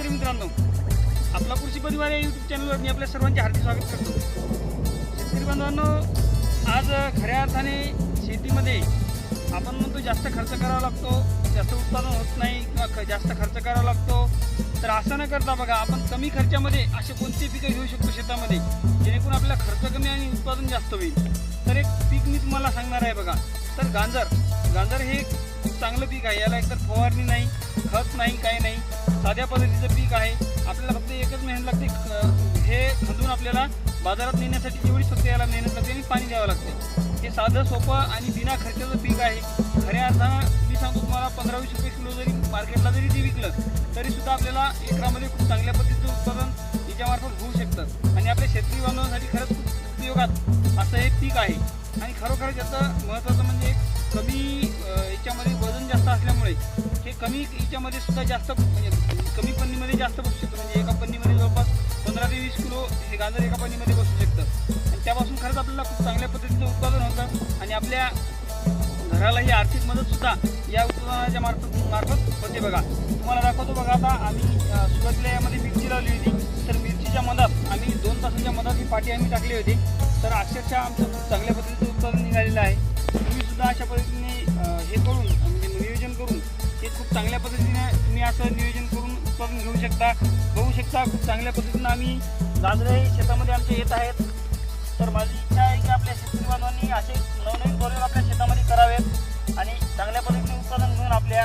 आपला कृषी परिवार या यूट्यूब चॅनलवर मी आपल्या सर्वांचे हार्दिक स्वागत करतो. शेतकरी बांधवांनो आज खऱ्या अर्थाने शेतीमध्ये आपण म्हणतो जास्त खर्च करावा लागतो जास्त उत्पादन होत नाही किंवा ख- जास्त खर्च करावा लागतो. तर असं न करता बघा आपण कमी खर्चामध्ये असे कोणते पिकं घेऊ शकतो शेतामध्ये जेणेकरून आपला खर्च कमी आणि उत्पादन जास्त होईल. तर एक पीक मी तुम्हाला सांगणार आहे बघा. तर गांजर गांजर हे खूप चांगलं पीक आहे याला एकतर फवारणी नाही खत नाही काही नाही. साध्या पद्धतीचं पीक आहे. आपल्याला फक्त एकच मेहनत लागते हे खंदून आपल्याला बाजारात नेण्यासाठी जेवढी फक्त याला मेहनत लागते आणि पाणी द्यावं लागते. हे साधं सोपं आणि बिना खर्चाचं पीक आहे. खऱ्या अर्थानं मी सांगतो तुम्हाला पंधरा वीस रुपये किलो जरी मार्केटला जरी ते विकलं तरी सुद्धा आपल्याला एकरामध्ये खूप चांगल्या पद्धतीचं उत्पादन याच्यामार्फत होऊ शकतं. आणि आपल्या शेतकरी बांधवांसाठी खरंच उपयोगात असं हे पीक आहे. आणि खरोखर याचं महत्त्वाचं म्हणजे कमी याच्यामध्ये वजन जास्त असल्यामुळे हे कमी याच्यामध्ये सुद्धा जास्त म्हणजे कमी पन्नीमध्ये जास्त बसू शकतं. म्हणजे एका पन्नीमध्ये जवळपास पंधरा ते वीस किलो हे गाजर एका पन्नीमध्ये बसू शकतं. आणि त्यापासून खरंच आपल्याला खूप चांगल्या पद्धतीचं उत्पादन होतं. आणि आपल्या घराला ही आर्थिक मदतसुद्धा या उत्पादनाच्या मार्फत मार्फत होते बघा. तुम्हाला दाखवतो बघा आता आम्ही सुरुवातीला यामध्ये मिरची लावली होती. तर मिरचीच्या मधात आम्ही दोन तासांच्या मधात ही पाठी आम्ही टाकली होती. तर अक्षरशः आमचं खूप चांगल्या पद्धतीचं उत्पादन निघालेलं आहे. चांगल्या पद्धतीने तुम्ही असं नियोजन करून उत्पादन घेऊ शकता. बघू शकता खूप चांगल्या पद्धतीनं आम्ही गाजरे शेतामध्ये आमचे येत आहेत. तर माझी इच्छा आहे की आपल्या शेतकरी बांधवांनी असे नवनवीन प्रयोग आपल्या शेतामध्ये करावेत आणि चांगल्या पद्धतीने उत्पादन घेऊन आपल्या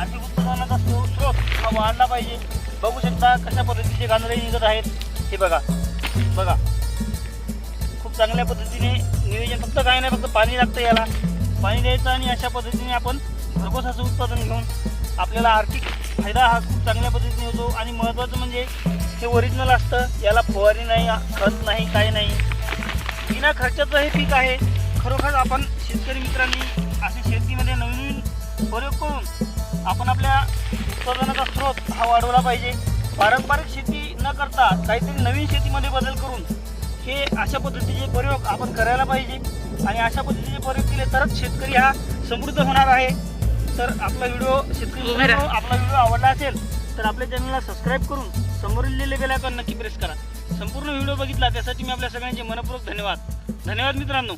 आर्थिक उत्पादनाचा स्रोत हा वाढला पाहिजे. बघू शकता कशा पद्धतीचे गांजरे निघत आहेत. हे बघा बघा. खूप चांगल्या पद्धतीने नियोजन फक्त काय नाही फक्त पाणी लागतं याला. पाणी द्यायचं आणि अशा पद्धतीने आपण भरघोस असं उत्पादन घेऊन आपल्याला आर्थिक फायदा हा खूप चांगल्या पद्धतीने होतो. आणि महत्त्वाचं म्हणजे हे ओरिजिनल असतं. याला फवारणी नाही खत नाही काय नाही. बिना खर्चाचं हे पीक आहे. खरोखर आपण शेतकरी मित्रांनी असे शेतीमध्ये नवीन प्रयोग करून आपण आपल्या उत्पादनाचा स्रोत हा वाढवला पाहिजे. पारंपरिक शेती न करता काहीतरी नवीन शेतीमध्ये बदल करून हे अशा पद्धतीचे प्रयोग आपण करायला पाहिजे. आणि अशा पद्धतीचे प्रयोग केले तरच शेतकरी हा समृद्ध होणार आहे. तर आपला व्हिडिओ शेतकरी आपला व्हिडिओ आवडला असेल तर आपल्या चॅनलला सबस्क्राईब करून समोर लिहिलेले बेल आयकॉन नक्की प्रेस करा. संपूर्ण व्हिडिओ बघितला त्यासाठी मी आपल्या सगळ्यांचे मनपूर्वक धन्यवाद. धन्यवाद मित्रांनो.